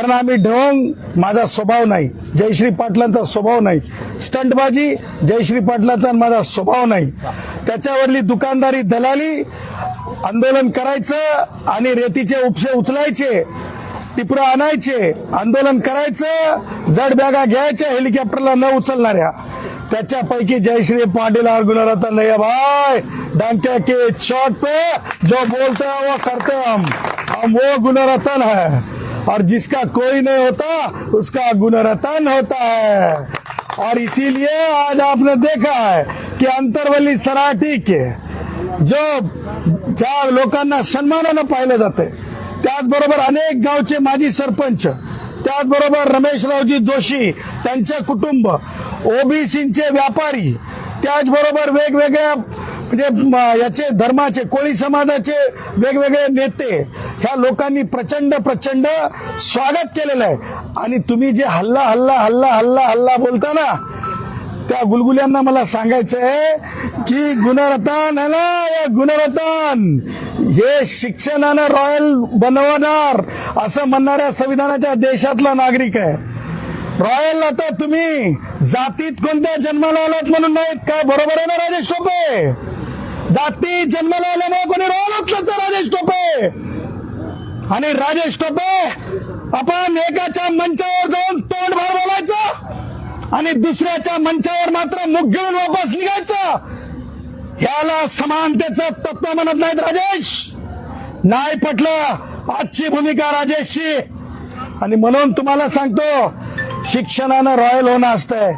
कारण आम्ही ढवंग माझा स्वभाव नाही. जयश्री पाटलांचा स्वभाव नाही. स्टंटबाजी जयश्री पाटलांचा माझा स्वभाव नाही. त्याच्यावरली दुकानदारी दलाली आंदोलन करायचं आणि रेतीचे उपसे उचलायचे टिपरं आणायचे आंदोलन करायचं जड बॅगा घ्यायच्या हेलिकॉप्टरला न उचलणाऱ्या. त्याच्यापैकी जयश्री पांडेला और गुणरत्न नहीं भाई डंके के शॉट पे जो बोलते हैं वो करते हैं हम. हम वो गुणरत्न है. और जिसका कोई नहीं होता उसका गुणरतन होता है। और इसीलिए आज आपने देखा है कि अंतरवली सराठी के जो ज्या लोकांना सन्मानानं पाहिलं जाते त्याचबरोबर अनेक गावचे माजी सरपंच त्याचबरोबर रमेशरावजी जोशी त्यांचे कुटुंब ओबीसीचे व्यापारी त्याचबरोबर वेगवेगळ्या म्हणजे याचे धर्माचे कोळी समाजाचे वेगवेगळे नेते ह्या लोकांनी प्रचंड प्रचंड स्वागत केलेलं आहे. आणि तुम्ही जे हल्ला हल्ला हल्ला हल्ला हल्ला बोलता ना त्या गुलगुल्यांना मला सांगायचं आहे की गुणरत्न आहे ना या गुणरत्न हे शिक्षणानं रॉयल बनवणार असं म्हणणाऱ्या संविधानाच्या देशातला नागरिक आहे. रॉयल आता तुम्ही जातीत कोणत्या जन्माला आलात म्हणून नाहीत काय बरोबर आहे ना राजेश टोपे? जाती जन्माला आल्यामुळे कोणी रोल होत राजेश टोपे. आणि राजेश टोपे आपण एकाच्या मंचावर जाऊन तोंड भर बोलायचं आणि दुसऱ्याच्या मंचावर मात्र मुग घेऊन वापस निघायचं. ह्याला समानतेचं तत्व म्हणत नाहीत राजेश. नाही पटलं आजची भूमिका राजेशची. आणि म्हणून तुम्हाला सांगतो शिक्षणानं रॉयल होणं असतंय.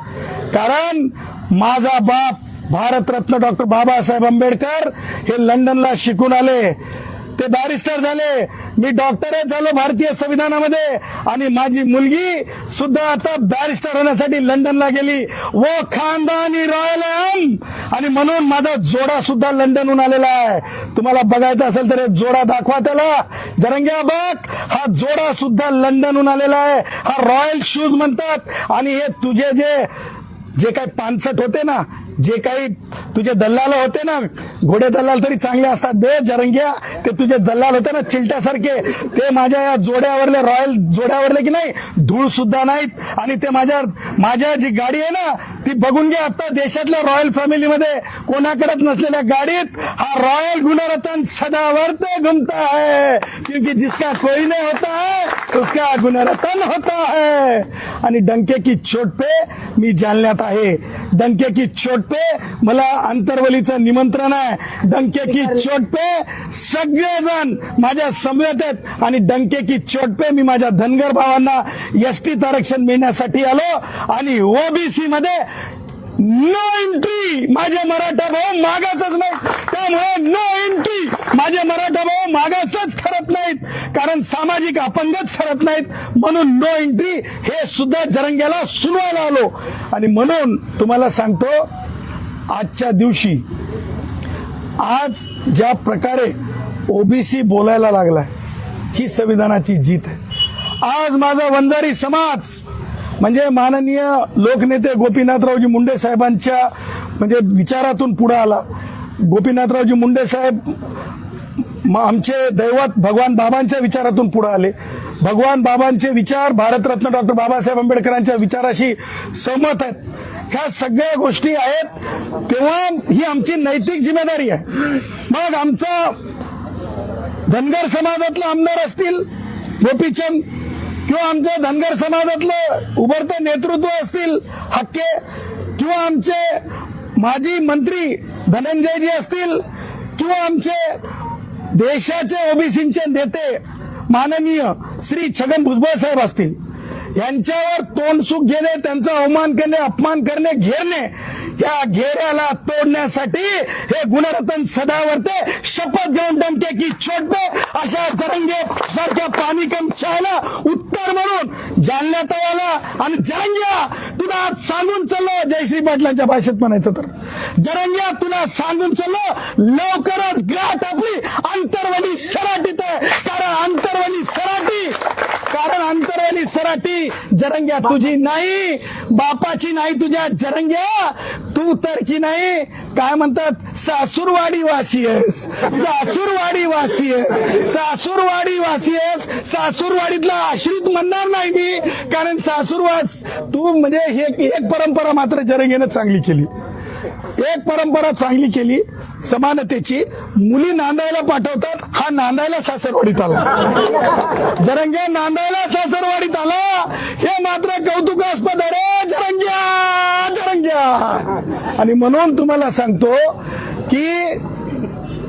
कारण माझा बाप भारतरत्न डॉक्टर बाबासाहेब आंबेडकर हे लंडनला शिकून आले. ते बॅरिस्टर झाले. मी डॉक्टरच झालो भारतीय संविधानामध्ये. आणि माझी मुलगी सुद्धा आता बॅरिस्टर होण्यासाठी लंडनला गेली. व खानदानी रॉयल आणि म्हणून माझा जोडा सुद्धा लंडनहून आलेला आहे. तुम्हाला बघायचं असेल तर जोडा दाखवा त्याला. जरंग्या बाग हा जोडा सुद्धा लंडनहून आलेला आहे. हा रॉयल शूज म्हणतात. आणि हे तुझे जे जे काही पानसट होते ना जे काही तुझे दल्लाल होते ना घोडे दल्लाल तरी चांगले असतात बे जरंग्या. ते तुझे दल्लाल होते ना चिलट्यासारखे. ते माझ्या या जोड्यावरले रॉयल जोड्यावरले की नाही धूळ सुद्धा नाहीत. आणि ते माझ्या माझ्या जी गाडी आहे ना ती बघून घ्या आता देशातल्या रॉयल फॅमिलीमध्ये कोणाकडेच नसलेल्या गाडीत हा रॉयल गुणरत्न सदावर्त घुमता है क्योंकि जिसका कोई नहीं होता है उसका गुणरत्न होता है. आणि डंके की चोट पे मी जालन्यात आहे. डंके की चोट पे मला अंतरवलीचं निमंत्रण आहे. डंके की चोट पे सगळेजण माझ्या समवेत आहेत. आणि डंके की चोट पे मी माझ्या धनगर भावांना एस आरक्षण मिळण्यासाठी आलो. आणि ओबीसी मध्ये नो एंट्री माझे मराठा भाऊ मागासच नाही त्यामुळे नो एंट्री माझे मराठा भाऊ मागासच ठरत नाहीत. कारण सामाजिक अपंगच ठरत नाहीत. म्हणून नो एंट्री हे सुद्धा जरंग्याला सुनवायला आलो. आणि म्हणून तुम्हाला सांगतो आजच्या दिवशी आज ज्या प्रकारे ओबीसी बोलायला लागलाय ही संविधानाची जीत आहे. आज माझा वंजारी समाज म्हणजे माननीय लोकनेते गोपीनाथरावजी मुंडे साहेबांच्या म्हणजे विचारातून पुढे आला. गोपीनाथरावजी मुंडे साहेब आमचे दैवत भगवान बाबांच्या विचारातून पुढे आले. भगवान बाबांचे विचार भारतरत्न डॉक्टर बाबासाहेब आंबेडकरांच्या विचाराशी सहमत आहेत. ह्या सगळ्या गोष्टी आहेत. तेव्हा ही आमची नैतिक जिम्मेदारी आहे. मग आमचा धनगर समाजातला आमदार असतील गोपीचंद किंवा आमच्या धनगर समाजातलं उभरतं नेतृत्व असतील हक्के किंवा आमचे माजी मंत्री धनंजयजी असतील किंवा आमचे देशाचे ओबीसीचे नेते माननीय श्री छगन भुजबळ साहेब असतील. यांच्यावर तोंडसुख घेणे त्यांचा अवमान करणे अपमान करणे घेरणे या घेऱ्याला तोडण्यासाठी हे गुणरत्न सदावरते शपथ घेऊन डमके की छोट अशा जरंगे सारख्या पाणी कम चायला उत्तर म्हणून जालन्यात आला आणि जरंग्या तुला आज सांगून चाललो. जयश्री पाटलांच्या भाषेत म्हणायचं तर. जरंग्या तुला सांगून चाललो लवकरच गाठ आपली अंतरवली सराटीत आहे. कारण अंतरवली सराटी कारण अंतरवली सराटी जरंग्या तुझी नाही बापाची नाही तुझ्या जरंग्या तू तर की नाही काय म्हणतात सासूरवाडी वासीयस सासूरवाडी वासीयस सासूरवाडी वासीयस सासूरवाडीतला आश्रित म्हणणार नाही मी. कारण सासूरवास तू म्हणजे हे एक परंपरा मात्र जरंगेनं चांगली केली. एक परंपरा चांगली केली समानतेची. मुली नांदायला पाठवतात हा नांदायला सासरवाडीत आला. जरंग्या नांदायला सासरवाडीत आला. हे मात्र कौतुकास्पद आहे. रे जरंग्या जरंग्या. आणि म्हणून तुम्हाला सांगतो की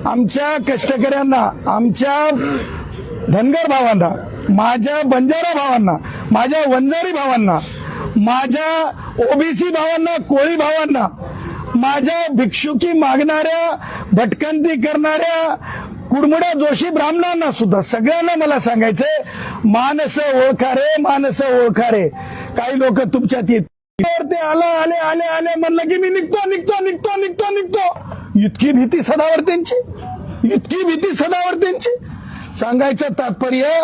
आमच्या कष्टकऱ्यांना आमच्या धनगर भावांना माझ्या बंजारा भावांना माझ्या वंजारी भावांना माझ्या ओबीसी भावांना कोळी भावांना माझ्या भिक्षुकी मागणाऱ्या भटकंती करणाऱ्या कुडमुड्या जोशी ब्राह्मणांना सुद्धा सगळ्यांना मला सांगायचंय मानस ओळखारे मानस ओळखारे. काही लोक तुमच्यात येत ते आलं आले आले आले म्हणलं की मी निघतो निघतो निघतो निघतो निघतो. इतकी भीती सदावर त्यांची. इतकी भीती सदावर त्यांची. सांगायचं तात्पर्य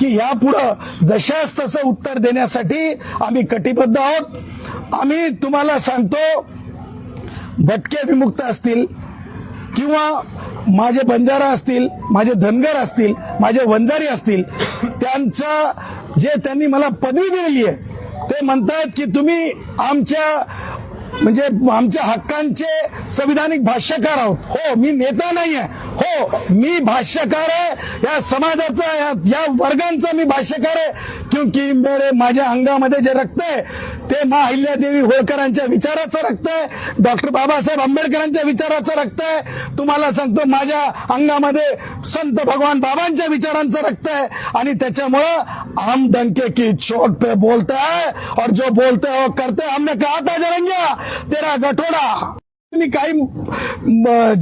की यापुढं जशास तसं उत्तर देण्यासाठी आम्ही कटिबद्ध आहोत. आम्ही तुम्हाला सांगतो भटके विमुक्त असतील किंवा माझे बंजारा असतील माझे धनगर असतील माझे वंजारी असतील त्यांचा जे त्यांनी मला पदवी दिलेली आहे ते म्हणतायत की तुम्ही आमच्या म्हणजे आमच्या हक्कांचे संविधानिक भाष्यकार आहोत. हो मी नेता नाही आहे हो मी भाष्यकार आहे. या समाजाचा या, या वर्गांचा मी भाष्यकार आहे. क्योंकि मेरे माझ्या अंगामध्ये जे रक्त आहे ते मा अहिल्यादेवी होळकरांच्या विचाराचं रक्त आहे. डॉक्टर बाबासाहेब आंबेडकरांच्या विचाराचं रक्त आहे. तुम्हाला सांगतो माझ्या अंगामध्ये संत भगवान बाबांच्या विचारांचं रक्त आहे. आणि त्याच्यामुळं हम डंके की चोट पे बोलता है और जो बोलते हो करते हमने कहा था जरंग्या तेरा गठोडा. काही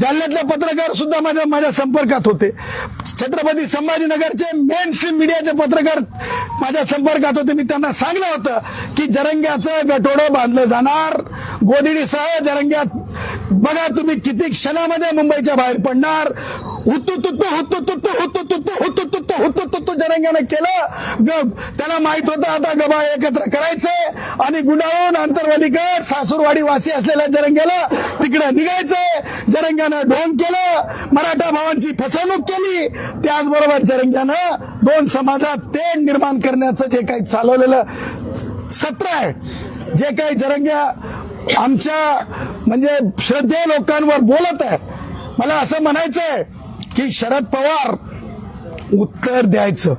जालन्यातले पत्रकार सुद्धा माझ्या माझ्या संपर्कात होते. छत्रपती संभाजीनगरचे मेन स्ट्रीम मीडियाचे पत्रकार माझ्या संपर्कात होते. मी त्यांना सांगलं होतं की जरंग्याचं गटोडं बांधलं जाणार. गोदिडीसह जरंग्यात बघा तुम्ही किती क्षणामध्ये मुंबईच्या बाहेर पडणार. हुतू होतो हुतू तुतू होतो तुतू हुतू होतो हुतू तुतू जरंग्यानं केलं ग त्याला माहीत होतं आता गबा एकत्र करायचंय आणि गुंडाळून अंतर्वादीकड सासूरवाडी वासी असलेल्या जरंग्याला तिकडे निघायचंय जरंग्यानं ढोंग केलं मराठा भावांची फसवणूक केली त्याचबरोबर जरंग्यानं दोन समाजात ते निर्माण करण्याचं जे काही चालवलेलं सत्र आहे जे काही जरंग्या आमच्या म्हणजे श्रद्धेय लोकांवर बोलत आहे मला असं म्हणायचं आहे की शरद पवार उत्तर द्यायचं.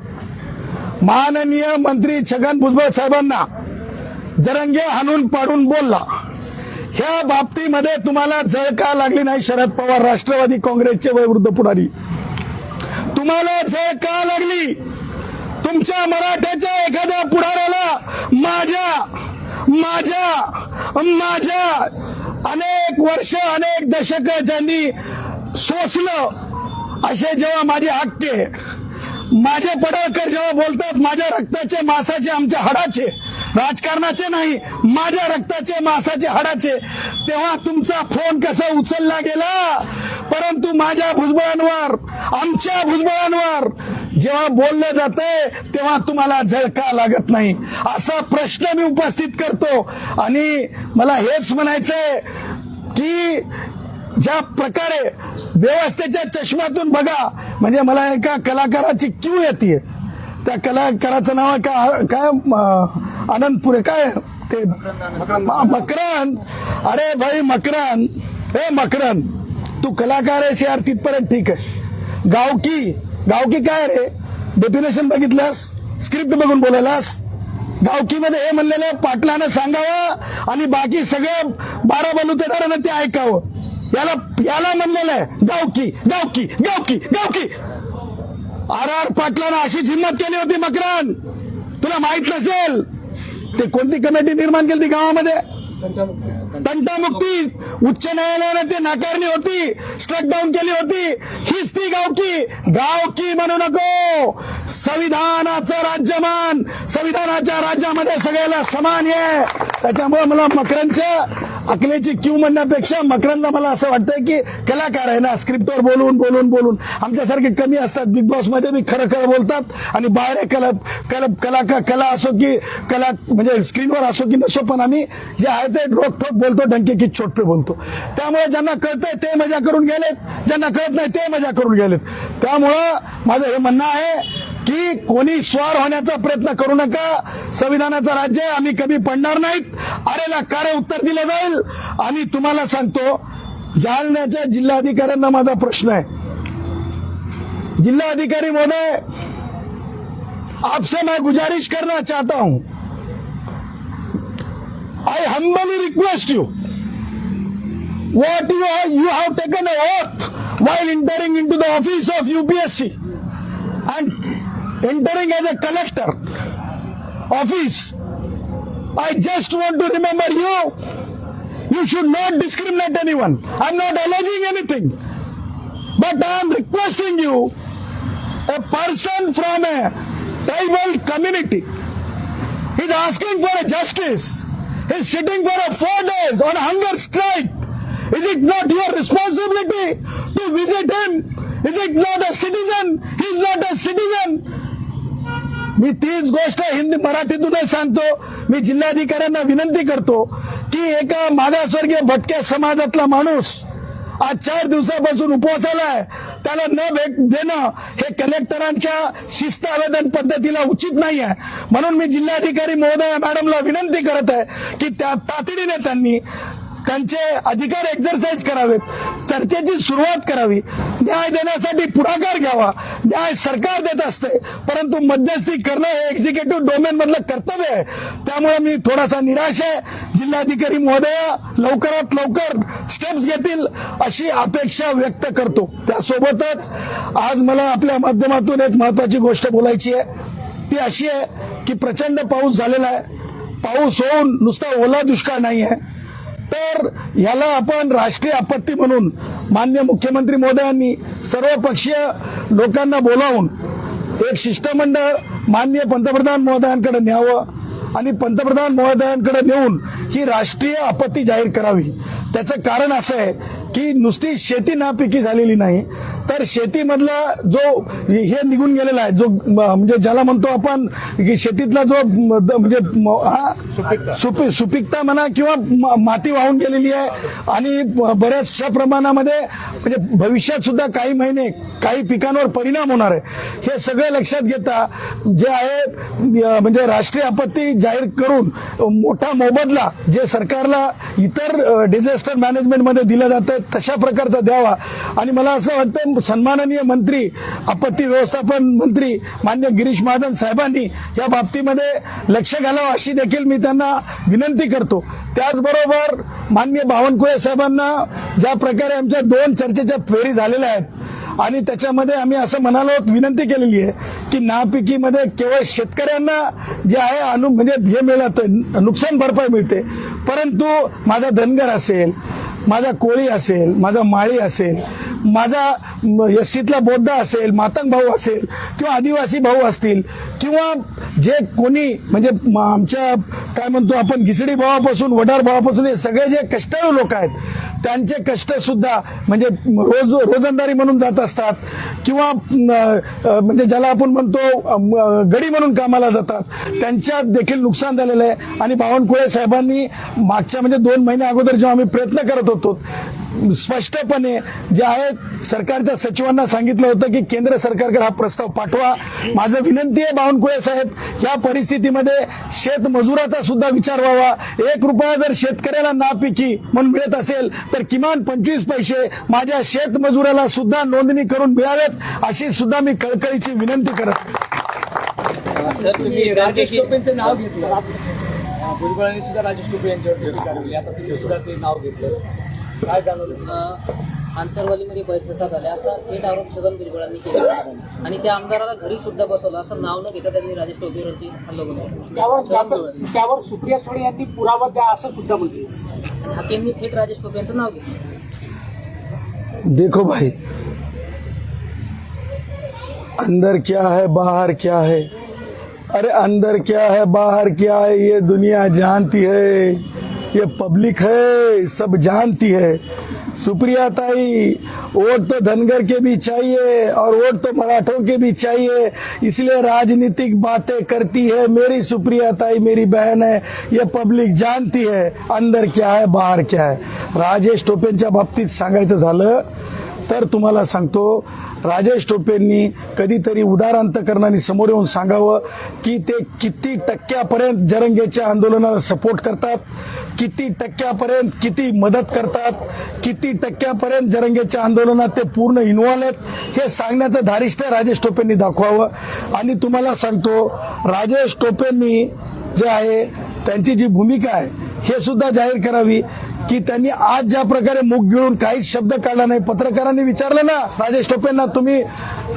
माननीय मंत्री छगन भुजबळ साहेबांना जरंगे हाणून पाडून बोलला. ह्या बाबतीमध्ये तुम्हाला जळ का लागली नाही शरद पवार राष्ट्रवादी काँग्रेसचे वयवृद्ध पुढारी? तुम्हाला जळ का लागली? तुमच्या मराठ्याच्या एखाद्या पुढाऱ्याला माझ्या माझ्या माझ्या अनेक वर्ष अनेक दशक ज्यांनी सोसलं असे जेव्हा माझे हक्के माझे पडळकर जेव्हा बोलतात माझ्या रक्ताचे मासाचे आमच्या हाडाचे राजकारणाचे नाही माझ्या रक्ताचे मासाचे हाडाचे तेव्हा तुमचा फोन कसा उचलला गेला? परंतु माझ्या भुजबळांवर आमच्या भुजबळांवर जेव्हा बोललं जातंय तेव्हा तुम्हाला झळका लागत नाही. असा प्रश्न मी उपस्थित करतो. आणि मला हेच म्हणायचंय की ज्या प्रकारे व्यवस्थेच्या चष्म्यातून बघा म्हणजे मला एका कलाकाराची क्यू येते. त्या कलाकाराचं नाव आहे का काय आनंदपुरे काय ते? मकरन अरे भाई मकरन हे मकरन तू कलाकार आहेस यार तिथपर्यंत ठीक आहे. गावकी गावकी काय रे? डेफिनेशन बघितलंस? स्क्रिप्ट बघून बोलायलास? गावकीमध्ये हे म्हणलेलं पाटलानं सांगावं आणि बाकी सगळं बारा बलुतेदारानं ते ऐकावं. याला याला म्हणलेलं आहे. गावकी गावकी गावकी गावकी आर आर पाटलानं अशीच हिंमत केली होती मकरान तुला माहीत नसेल ते कोणती कमिटी निर्माण केली ती गावामध्ये? तंटामुक्ती. उच्च न्यायालयाने ते नाकारली होती स्ट्रक डाऊन केली होती. हीच ती गावकी गावकी म्हणू नको. संविधानाचं राज्यमान संविधानाच्या राज्यामध्ये सगळ्याला समान आहे. त्याच्यामुळे मला मकरांच्या अकलेची क्यू म्हणण्यापेक्षा मकरंद मला असं वाटतंय की कलाकार आहे ना स्क्रिप्टवर बोलून बोलून बोलून. आमच्यासारखे कमी असतात बिग बॉसमध्ये बी खरं खरं बोलतात आणि बाहेर कला कला कला कला असो की कला म्हणजे स्क्रीनवर असो की नसो पण आम्ही जे आहे ते ठोक बोलतो डंके की चोट पे बोलतो. त्यामुळे ज्यांना कळतंय ते मजा करून गेलेत ज्यांना कळत नाही ते मजा करून गेलेत. त्यामुळं माझं हे म्हणणं आहे की कोणी स्वार होण्याचा प्रयत्न करू नका. संविधानाचं राज्य आहे आम्ही कमी पडणार नाहीत. अरेला कारे उत्तर दिलं जाईल. आणि तुम्हाला सांगतो जालन्याच्या जिल्हाधिकाऱ्यांना माझा प्रश्न आहे. जिल्हाधिकारी महोदय आपसे मैं गुजारिश करना चाहता हूं. I humbly request you what you you you taken a an oath entering into the office of UPSC and entering as a collector office. I just want to remember you. You should not discriminate anyone. I'm not alleging anything. But I am requesting you, a person from a tribal community, He's asking for a justice. He's sitting for a four days on hunger strike. Is it not your responsibility to visit him? Is it not a citizen? He's not a citizen. मी तीच गोष्ट हिंदी मराठीतूनच सांगतो. मी जिल्हाधिकाऱ्यांना विनंती करतो की एका मागासवर्गीय भटक्या समाजातला माणूस आज चार दिवसापासून उपवासाला आहे. त्याला न भेट देणं हे कलेक्टरांच्या शिस्त आवेदन पद्धतीला उचित नाही आहे. म्हणून मी जिल्हाधिकारी महोदय मॅडमला विनंती करत आहे की त्या तातडीने त्यांनी त्यांचे अधिकार एक्झरसाइज करावेत. चर्चेची सुरुवात करावी. न्याय देण्यासाठी पुढाकार घ्यावा. न्याय सरकार देत असते. परंतु मध्यस्थी करणं हे एक्झिक्युटिव्ह डोमेन मधलं कर्तव्य आहे. त्यामुळे मी थोडासा निराश आहे. जिल्हाधिकारी महोदय लवकरात लवकर स्टेप्स घेतील अशी अपेक्षा व्यक्त करतो. त्यासोबतच आज मला आपल्या माध्यमातून एक महत्वाची गोष्ट बोलायची आहे. ती अशी आहे की प्रचंड पाऊस झालेला आहे. पाऊस होऊन नुसता ओला दुष्काळ नाही आहे तर याला आपण राष्ट्रीय आपत्ती म्हणून मान्य मुख्यमंत्री महोदयांनी सर्व पक्षीय लोकांना बोलावून एक शिष्टमंडळ मान्य पंतप्रधान महोदयांकडे न्यावं आणि पंतप्रधान महोदयांकडे नेऊन ही राष्ट्रीय आपत्ती जाहीर करावी. त्याचं कारण असं आहे की नुसती शेती नापिकी झालेली नाही तर शेतीमधला जो हे निघून गेलेला आहे जो म्हणजे ज्याला म्हणतो आपण की शेतीतला जो म्हणजे हा सुपी सुपीकता म्हणा किंवा माती वाहून गेलेली आहे आणि बऱ्याचशा प्रमाणामध्ये म्हणजे भविष्यात सुद्धा काही महिने काही पिकांवर परिणाम होणार आहे. हे सगळं लक्षात घेता जे आहे म्हणजे राष्ट्रीय आपत्ती जाहीर करून मोठा मोबदला जे सरकारला इतर डिझास्टर मॅनेजमेंटमध्ये दिलं जातं तशा प्रकारचा द्यावा. आणि मला असं वाटतं सन्माननीय मंत्री आपत्ती व्यवस्थापन मंत्री मान्य गिरीश महाजन साहेबांनी या बाबतीमध्ये लक्ष घालावं अशी देखील मी त्यांना विनंती करतो. त्याचबरोबर मान्य बावनकुळे साहेबांना ज्या प्रकारे आमच्या दोन चर्चेच्या फेरी झालेल्या आहेत आणि त्याच्यामध्ये आम्ही असं म्हणालो विनंती केलेली आहे की नापिकीमध्ये केवळ शेतकऱ्यांना जे आहे अनु म्हणजे हे मिळतं नुकसान भरपाई मिळते परंतु माझा धनगर असेल माझा कोळी असेल माझा माळी असेल माझा म- यस्सीतला बौद्ध असेल मातंग भाऊ असेल किंवा आदिवासी भाऊ असतील किंवा जे कोणी म्हणजे आमच्या काय म्हणतो आपण घिसडी भावापासून वडार भावापासून हे सगळे जे कष्टाळू लोक आहेत त्यांचे कष्टसुद्धा म्हणजे रोज रोजंदारी म्हणून जात असतात किंवा म्हणजे ज्याला आपण म्हणतो गडी म्हणून कामाला जातात त्यांच्यात देखील नुकसान झालेलं आहे. आणि बावनकुळे साहेबांनी मागच्या म्हणजे दोन महिन्या अगोदर जेव्हा आम्ही प्रयत्न करत होतो स्पष्टपणे जे आहे सरकारच्या सचिवांना सांगितलं होतं की केंद्र सरकारकडे हा प्रस्ताव पाठवा. माझं विनंती आहे बावनकुळे साहेब या परिस्थितीमध्ये शेतमजुराचा सुद्धा विचार व्हावा. एक रुपया जर शेतकऱ्याला नापिकी म्हणून मिळत असेल तर किमान पंचवीस पैसे माझ्या शेतमजुराला सुद्धा नोंदणी करून मिळावेत अशी सुद्धा मी कळकळीची विनंती करत सर तुम्ही राजेश टोपेंचं नाव घेतलं. भुजबळांनी सुद्धा राजेश टोपे यांच्यावर टीका करवली आता तुम्ही सुद्धा ते नाव घेतलं. काय जाणवलं आंतरवालीमध्ये बैठका झाल्या असा थेट आरोप छगन भुजबळांनी केला. आणि त्या आमदाराला घरी सुद्धा बसवलं असं नाव न घेता त्यांनी राजेश टोपेवरती हल्ला केला. त्यावर सुप्रिया सुळे यांनी पुरावा द्या असं सुद्धा म्हटलं हाकेंनी थेट राजेश टोपे यांचं नाव घेतलं. देखो भाई अंदर क्या है बाहर क्या है? अरे अंदर क्या है, बाहर क्या है, ये दुनिया जानती है, ये पब्लिक है, सब जानती है। सुप्रिया ताई, वोट तो धनगर के भी चाहिए और वोट तो मराठों के भी चाहिए, इसलिए राजनीतिक बातें करती है। मेरी सुप्रिया ताई, मेरी बहन है, ये पब्लिक जानती है, अंदर क्या है, बाहर क्या है। राजेश टोपेंच्या बाबतीत सांगायचं झालं तर तुम्हाला सांगतो राजेश टोपेंनी कधीतरी उदारांतकरणाने समोर येऊन सांगावं की ते किती टक्क्यापर्यंत जरंगेच्या आंदोलनाला सपोर्ट करतात किती टक्क्यापर्यंत किती मदत करतात किती टक्क्यापर्यंत जरंगेच्या आंदोलनात ते पूर्ण इन्व्हॉल्व आहेत हे सांगण्याचं धारिष्ट राजेश टोपेंनी दाखवावं. आणि तुम्हाला सांगतो राजेश टोपेंनी जे आहे त्यांची जी भूमिका आहे हे सुद्धा जाहीर करावी. की त्यांनी आज ज्या प्रकारे मुख गिळून काहीच शब्द काढला नाही. पत्रकारांनी विचारलं ना राजेश टोपेंना तुम्ही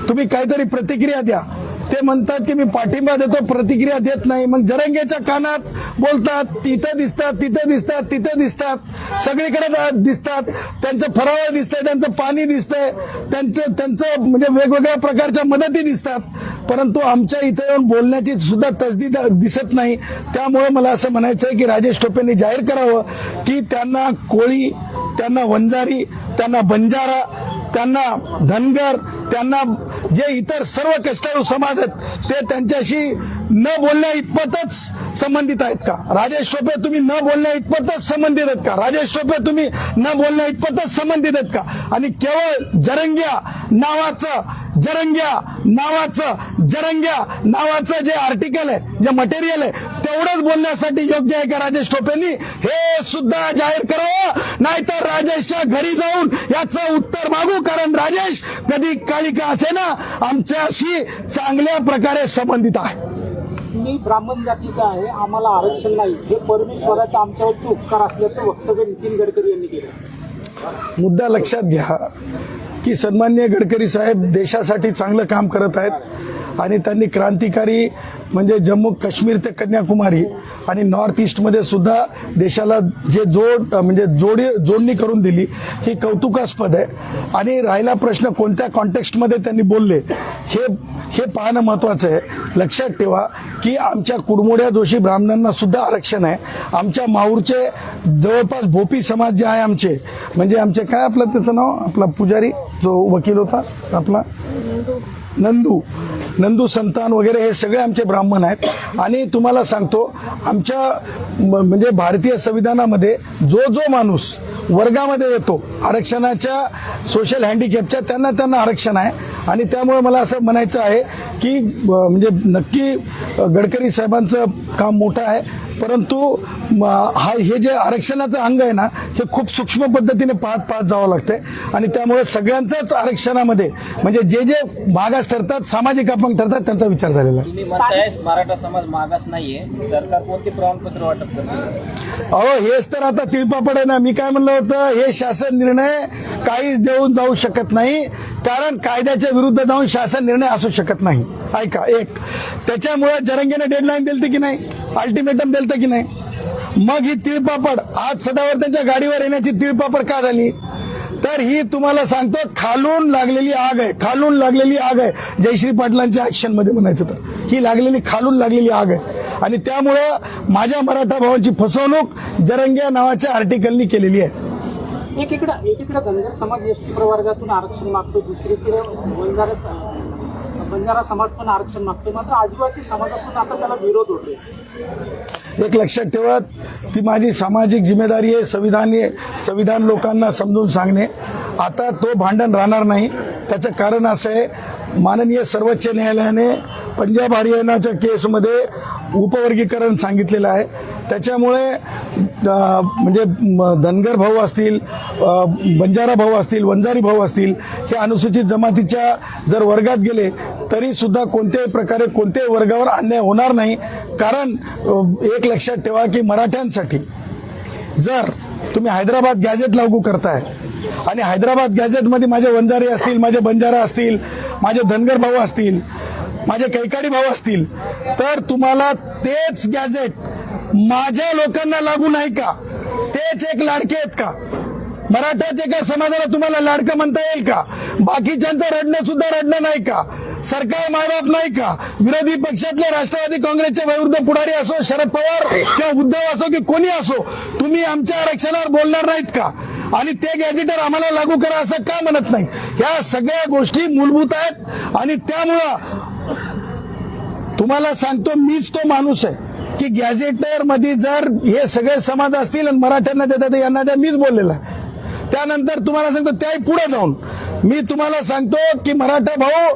तुम्ही काहीतरी प्रतिक्रिया द्या. ते म्हणतात की मी पाठिंबा देतो प्रतिक्रिया देत नाही. मग जरंगेच्या कानात बोलतात तिथं दिसतात तिथं दिसतात तिथं दिसतात. सगळीकडे दिसतात. त्यांचं फराळ दिसतंय त्यांचं पाणी दिसतंय. त्यांचं त्यांचं म्हणजे वेगवेगळ्या प्रकारच्या मदती दिसतात. परंतु आमच्या इथं येऊन बोलण्याची सुद्धा तसदी दिसत नाही. त्यामुळे मला असं म्हणायचं आहे की राजेश टोपेंनी जाहीर करावं की त्यांना कोळी त्यांना वंजारी त्यांना बंजारा त्यांना धनगर त्यांना जे इतर सर्व कष्टाळू समाज आहेत ते त्यांच्याशी न बोलण्या इतपतच संबंधित आहेत का? राजेश टोपे तुम्ही न बोलण्या इतपतच संबंधित आहेत का? राजेश टोपे तुम्ही न बोलण्या इतपतच संबंधित आहेत का? आणि केवळ जरंग्या नावाचं जरंग्या नावाचं जरंग्या नावाचं जे आर्टिकल आहे जे मटेरियल आहे तेवढंच बोलण्यासाठी योग्य आहे का राजेश टोपेंनी? हे सुद्धा जाहीर करावं. नाहीतर राजेशच्या घरी जाऊन याचं उत्तर मागू. कारण राजेश कधी काळी का असे ना आमच्याशी चांगल्या प्रकारे संबंधित आहे. मी ब्राह्मण जातीचा आहे. आम्हाला आरक्षण नाही. हे परमेश्वराचा आमच्यावरती उपकार असल्याचं वक्तव्य नितीन गडकरी यांनी केलं. मुद्दा लक्षात घ्या की सन्मान्य गडकरी साहेब देशासाठी चांगलं काम करत आहेत. आणि त्यांनी क्रांतिकारी म्हणजे जम्मू काश्मीर ते कन्याकुमारी आणि नॉर्थ ईस्टमध्ये सुद्धा देशाला जे जोड म्हणजे जोडी जोडणी करून दिली ही कौतुकास्पद आहे. आणि राहिला प्रश्न कोणत्या कॉन्टेक्स्टमध्ये त्यांनी बोलले हे हे पाहणं महत्त्वाचं आहे. लक्षात ठेवा की आमच्या कुडमोड्या जोशी ब्राह्मणांना सुद्धा आरक्षण आहे. आमच्या माहूरचे जवळपास भोपी समाज जे आहे आमचे म्हणजे आमचे काय आपलं त्याचं नाव? आपला पुजारी जो वकील होता आपला? नंदू नंदू संतान वगैरे हे सगळे आमचे ब्राह्मण आहेत. आणि तुम्हाला सांगतो आमच्या म- म्हणजे भारतीय संविधानामध्ये जो जो माणूस वर्गामध्ये येतो आरक्षणाच्या सोशल हँडिकॅपच्या त्यांना त्यांना आरक्षण आहे. आणि त्यामुळे मला असं म्हणायचं आहे की म्हणजे नक्की गडकरी साहेबांचं काम मोठं आहे. परंतु हा हे जे आरक्षणाचं अंग आहे ना हे खूप सूक्ष्म पद्धतीने पाहत पाहत जावं लागतंय. आणि त्यामुळे सगळ्यांचाच आरक्षणामध्ये म्हणजे जे जे मागास ठरतात सामाजिक अपंग ठरतात त्यांचा विचार झालेला आहे. मराठा समाज मागास नाहीये. सरकार कोणते प्रमाणपत्र वाटप अहो हेच तर आता तिळपापड आहे ना. मी काय म्हणलं होतं हे शासन निर्णय काहीच देऊन जाऊ शकत नाही. कारण कायद्याच्या विरुद्ध जाऊन शासन निर्णय असू शकत नाही. ऐका एक. त्याच्यामुळे जरंगीने डेडलाईन दिलती की नाही? अल्टिमेटम दिलतं की नाही? मग ही तिळपापड आज सदावर त्यांच्या गाडीवर येण्याची तिळपापड का झाली? तर ही तुम्हाला सांगतो खालून लागलेली आग आहे खालून लागलेली आग आहे. जयश्री पाटलांच्या ॲक्शनमध्ये म्हणायचं तर. ही लागलेली खालून लागलेली आग आहे. आणि त्यामुळं माझ्या मराठा भावांची फसवणूक जरंग्या नावाच्या आर्टिकलनी केलेली आहे. एकीकडे एकीकडे धनगर समाज एस टी प्रवर्गातून आरक्षण मागतो दुसरीकडे बंजारा समाज पण आरक्षण मागतो मात्र आदिवासी समाजातून आता त्याला विरोध होतोय. एक लक्षात ठेवत ती माझी सामाजिक जिम्मेदारी आहे संविधान संविधान लोकांना समजून सांगणे. आता तो भांडण राहणार नाही. त्याचं कारण असं आहे माननीय सर्वोच्च न्यायालयाने पंजाब हरियाणाच्या केसमध्ये उपवर्गीकरण सांगितलेलं आहे. त्याच्यामुळे म्हणजे म, धनगर भाऊ असतील बंजारा भाऊ असतील वंजारी भाऊ असतील हे अनुसूचित जमातीच्या जर वर्गात गेले तरी सुद्धा कोणत्याही प्रकारे कोणत्याही वर्गावर अन्याय होणार नाही. कारण एक लक्षात ठेवा की मराठ्यांसाठी जर तुम्ही हैदराबाद गॅजेट लागू करताय आणि हैदराबाद गॅजेटमध्ये माझे वंजारी असतील माझे बंजारा असतील माझे धनगर भाऊ असतील माझे कैकाडी भाऊ असतील तर तुम्हाला तेच गॅजेट माझ्या लोकांना लागू नाही का? तेच एक लाडके आहेत का? मराठाच्या एका समाजाला तुम्हाला लाडकं म्हणता येईल का? बाकीच्यांचं रडणं सुद्धा रडणं नाही का? सरकार मायबाप नाही का? विरोधी पक्षातले राष्ट्रवादी काँग्रेसचे विरुद्ध पुढारी असो शरद पवार किंवा उद्धव असो की कोणी असो तुम्ही आमच्या आरक्षणावर बोलणार नाहीत का? आणि ते गॅजेटर आम्हाला लागू करा असं का म्हणत नाही? या सगळ्या गोष्टी मूलभूत आहेत आणि त्यामुळं तुम्हाला सांगतो मीच तो माणूस आहे. की गॅझेटरमध्ये जर हे सगळे समाज असतील आणि मराठ्यांना देतात यांना द्या मीच बोललेला त्यानंतर तुम्हाला सांगतो त्याही पुढे जाऊन मी तुम्हाला सांगतो की मराठा भाऊ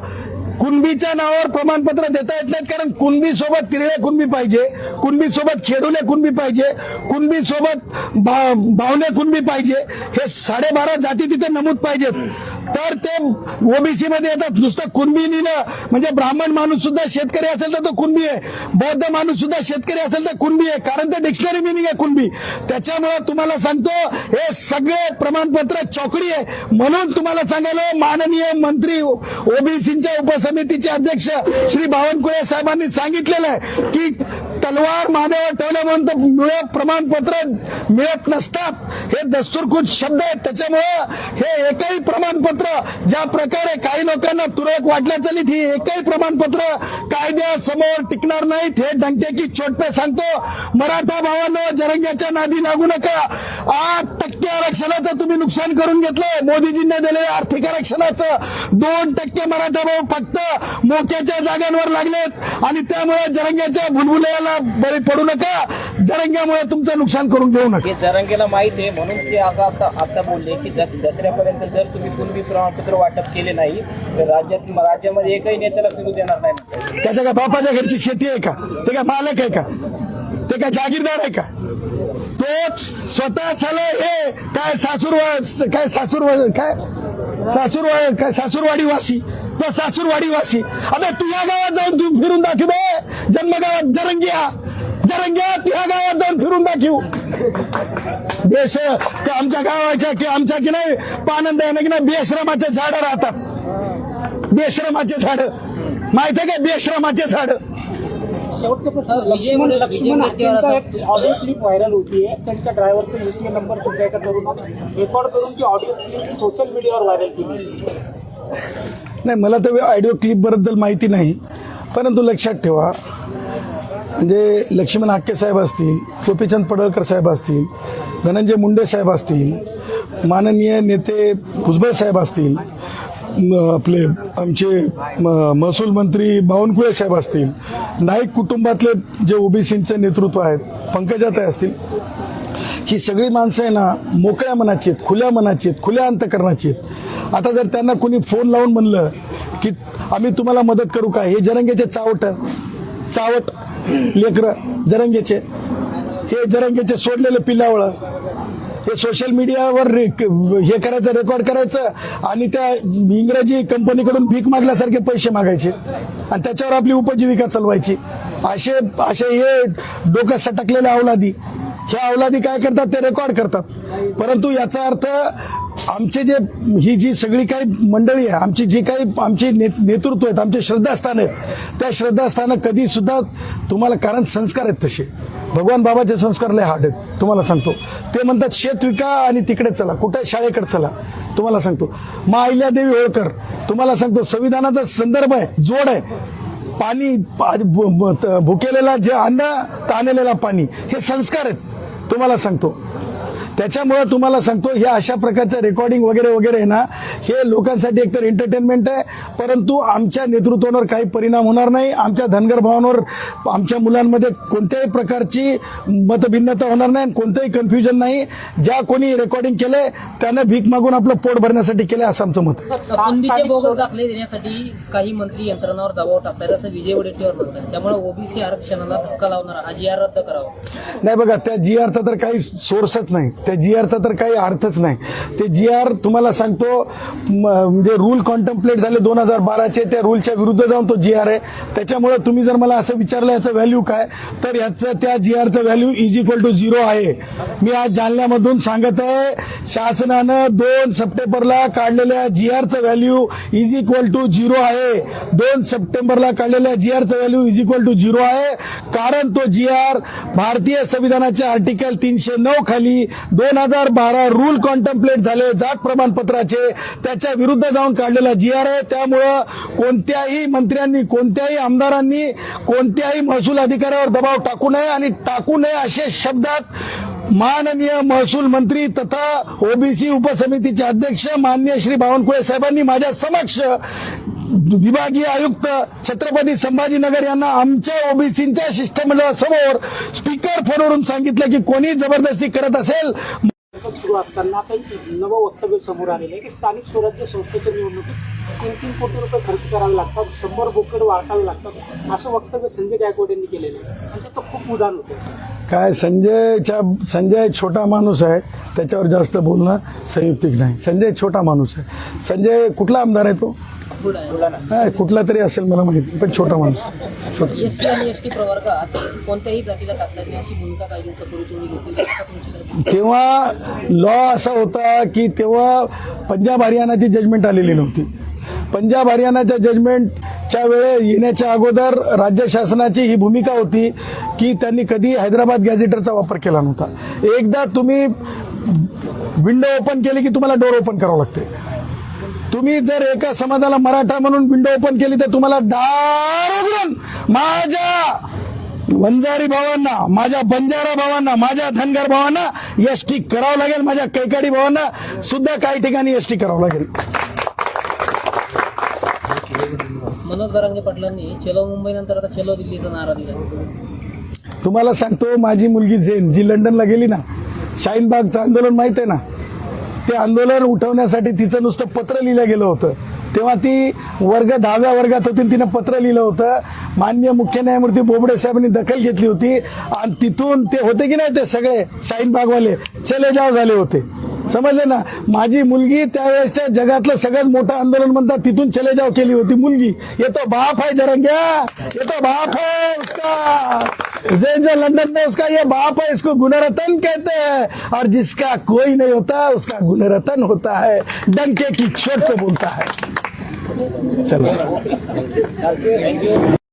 कुणबीच्या नावावर प्रमाणपत्र देता येत नाहीत कारण कुणबी सोबत तिरळे कुणबी पाहिजे कुणबी सोबत खेडुले कुणबी पाहिजे कुणबी सोबत भा- भावने कुणबी पाहिजे हे साडेबारा जाती तिथे नमूद पाहिजेत. तर ते ओबीसी मध्ये येतात. नुसतं कुणबी लिहिलं म्हणजे ब्राह्मण माणूस सुद्धा शेतकरी असेल तर तो कुणबी आहे. बौद्ध माणूस सुद्धा शेतकरी असेल तर कुणबी आहे. कारण ते डिक्शनरी मिनिंग आहे कुणबी. त्याच्यामुळे तुम्हाला सांगतो हे सगळे प्रमाणपत्र चौकडी आहे. म्हणून तुम्हाला सांगायला माननीय मंत्री ओबीसीच्या उपसमितीचे अध्यक्ष श्री बावनकुळे साहेबांनी सांगितलेलं आहे की तलवार मानेवर ठेवल्यानंतर मुळे प्रमाणपत्र मिळत नसतात. हे दस्तूरखुद शब्द आहेत. त्याच्यामुळं हे एकही प्रमाणपत्र ज्या प्रकारे काही लोकांना तुरळक वाटल्या चालीत ही एकही प्रमाणपत्र कायद्यासमोर टिकणार नाहीत. हे डंके चोटपे सांगतो. मराठा भावानं जरंग्याच्या नादी लागू नका. आठ टक्के आरक्षणाचं तुम्ही नुकसान करून घेतलंय. मोदीजींनी दिलेल्या आर्थिक आरक्षणाचं. दोन टक्के मराठा भाऊ फक्त मोक्याच्या जागांवर लागलेत. आणि त्यामुळे जरंग्याच्या भुलभुलयाला बळी पडू नका. जरंग्यामुळे तुमचं नुकसान करून घेऊ नका. जरंगेला माहीत आहे म्हणून ते असं आता आता बोलले की दसऱ्यापर्यंत जर तुम्ही कुणबी प्रमाणपत्र वाटप केले नाही तर राज्यात राज्यामध्ये एकही नेत्याला फिरू देणार नाही. त्याच्या का बापाच्या घरची शेती आहे का? ते काय मालक आहे का? ते काय जागीरदार आहे का? तोच स्वतः झालं हे काय सासूर काय सासूर काय सासूर काय सासूरवाडी वासी तो सासूरवाडी वासी. अबे तू या गावात जाऊन तू फिरून दाखव बे. जन्मगावात जरंगिया. जरंग्या तू गावात जाऊन फिरून दाखव. देश आमच्या गावाच्या की आमच्या की नाही पानंद आहे ना की नाही बेश्रमाचे झाडं राहतात. बेश्रमाचे झाड. माहीत आहे का बेश्रमाचे झाड? ऑडिओ क्लिप व्हायरल त्यांच्या ड्रायव्हरचा युपीए नंबर तुमच्या एका तरुणाने रेकॉर्ड करून ती ऑडिओ क्लिप सोशल मीडियावर व्हायरल केली नाही मला तर ऑडिओ क्लिपबद्दल माहिती नाही परंतु लक्षात ठेवा. म्हणजे लक्ष्मण हाके साहेब असतील गोपीचंद पडळकर साहेब असतील धनंजय मुंडे साहेब असतील माननीय नेते भुजबळ साहेब असतील आपले आमचे म- महसूल मंत्री बावनकुळे साहेब असतील नाईक कुटुंबातले जे ओबीसींचे नेतृत्व आहेत पंकजाताई असतील ही सगळी माणसं आहे ना मोकळ्या मनाची आहेत खुल्या मनाची आहेत खुल्या अंतकरणाची आहेत. आता जर त्यांना कोणी फोन लावून म्हणलं की आम्ही तुम्हाला मदत करू का? हे जरंगेचे चावट चावट लेकरं जरंगेचे. हे जरंगेचे सोडलेलं पिल्लावळं. हे सोशल मीडियावर रे- हे करायचं रेकॉर्ड करायचं आणि त्या इंग्रजी कंपनीकडून भीक मागल्यासारखे पैसे मागायचे. आणि त्याच्यावर आपली उपजीविका चालवायची. असे असे हे डोकं सटकलेल्या अवलादी ह्या अवलादी काय करतात? ते रेकॉर्ड करतात. परंतु याचा अर्थ आमचे जे ही जी सगळी काही मंडळी आहे आमची जी काही आमची ने नेतृत्व आहेत आमचे श्रद्धास्थान आहेत त्या श्रद्धास्थानं कधीसुद्धा तुम्हाला कारण संस्कार आहेत तसे. भगवान बाबाचे संस्कार लय हार्ड आहेत तुम्हाला सांगतो. ते म्हणतात शेत विका आणि तिकडे चला कुठे शाळेकडे चला. तुम्हाला सांगतो. मा अहिल्यादेवी होळकर. तुम्हाला सांगतो संविधानाचा संदर्भ आहे जोड आहे. पाणी आज त- भुकेलेला जे अन्न ताणलेला पाणी हे संस्कार आहेत. तुम्हाला सांगतो. त्याच्यामुळं तुम्हाला सांगतो हे अशा प्रकारचं रेकॉर्डिंग वगैरे वगैरे आहे ना हे लोकांसाठी एकतर एंटरटेनमेंट आहे. परंतु आमच्या नेतृत्वावर काही परिणाम होणार नाही. आमच्या धनगर भावांवर आमच्या मुलांमध्ये कोणत्याही प्रकारची मतभिन्नता होणार नाही आणि कोणतंही कन्फ्युजन नाही. ज्या कोणी रेकॉर्डिंग केलंय त्यानं भीक मागून आपलं पोट भरण्यासाठी केलंय असं आमचं मत दाखले देण्यासाठी काही मंत्री यंत्रणावर दबाव टाकतायत असं विजय वडेट्टीवार म्हणतात त्यामुळे ओबीसी आरक्षणाला धक्का लावणारा हा जी आर रद्द करावा. नाही बघा त्या जी आरचा तर काही सोर्सच नाही. त्या जी आरचा तर काही अर्थच नाही. ते जी आर तुम्हाला सांगतो म्हणजे रूल कॉन्टम्प्लेट झाले दोन हजार बाराचे त्या रूलच्या विरुद्ध जाऊन तो जी आर आहे. त्याच्यामुळे तुम्ही जर मला असं विचारलं याचं व्हॅल्यू काय? तर याचं त्या G आरचं value is equal to zero आहे. मी आज जालन्यामधून सांगत आहे शासनानं दोन सप्टेंबरला काढलेल्या G आरचं value is equal to zero आहे. दोन सप्टेंबरला काढलेल्या G आरचं value is equal to zero आहे. कारण तो जी आर भारतीय संविधानाच्या आर्टिकल तीनशे नऊ खाली दोन हजार बारा रूल कॉन्टम्प्लेट झाले. जात प्रमाणपत्राचे. त्याच्या विरुद्ध जाऊन काढलेला जी आर आहे त्यामुळं कोणत्याही मंत्र्यांनी कोणत्याही आमदारांनी कोणत्याही महसूल अधिकाऱ्यावर दबाव टाकू नये आणि टाकू नये असे शब्दात माननीय महसूल मंत्री तथा ओबीसी उपसमितीचे अध्यक्ष माननीय श्री बावनकुळे साहेबांनी माझ्या समक्ष विभागीय आयुक्त छत्रपती संभाजीनगर यांना आमच्या ओबीसीच्या शिष्टमंडळासमोर स्पीकर फोनवरून सांगितलं की कोणी जबरदस्ती करत असेल. सुरू असताना एक नवं वक्तव्य समोर आलेलं आहे की स्थानिक स्वराज्य संस्थेच्या निवडणुकीत तीन तीन कोटी रुपये खर्च करावे लागतात शंभर बोकड वाटावे लागतात असं वक्तव्य संजय गायकवाड यांनी केलेलं आहे. आणि त्याचं खूप उदाहरण होतं. काय संजयच्या संजय छोटा माणूस आहे त्याच्यावर जास्त बोलणं संयुक्तिक नाही. संजय छोटा माणूस आहे. संजय कुठला आमदार आहे तो? कुठला तरी असेल मला माहिती पण छोटा माणूस. छोटा. एस टी आणि एस टी प्रवर्गात कोणत्याही जातीला नाही अशी भूमिका काही दिवसापूर्वी तुम्ही घेतली तेव्हा लॉ असा होता की तेव्हा पंजाब हरियाणाची जजमेंट आलेली नव्हती. पंजाब हरियाणाच्या जजमेंटच्या वेळे येण्याच्या अगोदर राज्य शासनाची ही भूमिका होती की त्यांनी कधी हैदराबाद गॅझेटरचा वापर केला नव्हता. एकदा तुम्ही विंडो ओपन केली की तुम्हाला डोर ओपन करावं लागते. तुम्ही जर एका समाजाला मराठा म्हणून विंडो ओपन केली तर तुम्हाला दार उघडून माझ्या वंजारी भावांना माझ्या बंजारा भावांना माझ्या धनगर भावांना एस टी करावं लागेल माझ्या कैकाडी भावांना सुद्धा काही ठिकाणी एस टी करावं लागेल. मनोज जरांगे पाटलांनी चलो मुंबई नंतर आता चलो दिल्लीचा नारा दिला. तुम्हाला सांगतो माझी मुलगी झेन जी लंडनला गेली ना शाहीनबागचं आंदोलन माहीत आहे ना? ते आंदोलन उठवण्यासाठी तिचं नुसतं पत्र लिहिलं गेलं होतं. तेव्हा ती वर्ग दहाव्या वर्गात होती आणि तिनं पत्र लिहिलं होतं. मान्य मुख्य न्यायमूर्ती बोबडे साहेबांनी दखल घेतली होती. आणि तिथून ते होते की नाही ते सगळे शाहीन बागवाले? चले जाव झाले होते. समजले ना? माझी मुलगी त्यावेळेसच्या जगातलं सगळ्यात मोठं आंदोलन म्हणतात तिथून चले जाव केली होती मुलगी. ये तो बाप है जरंग्या. ये तो बाप है उसका. जे जो लंदन में उसका ये बाप है इसको गुणरतन कहते हैं. और जिसका कोई नहीं होता उसका गुणरतन होता है. डंके की चोट को बोलता है। चलो।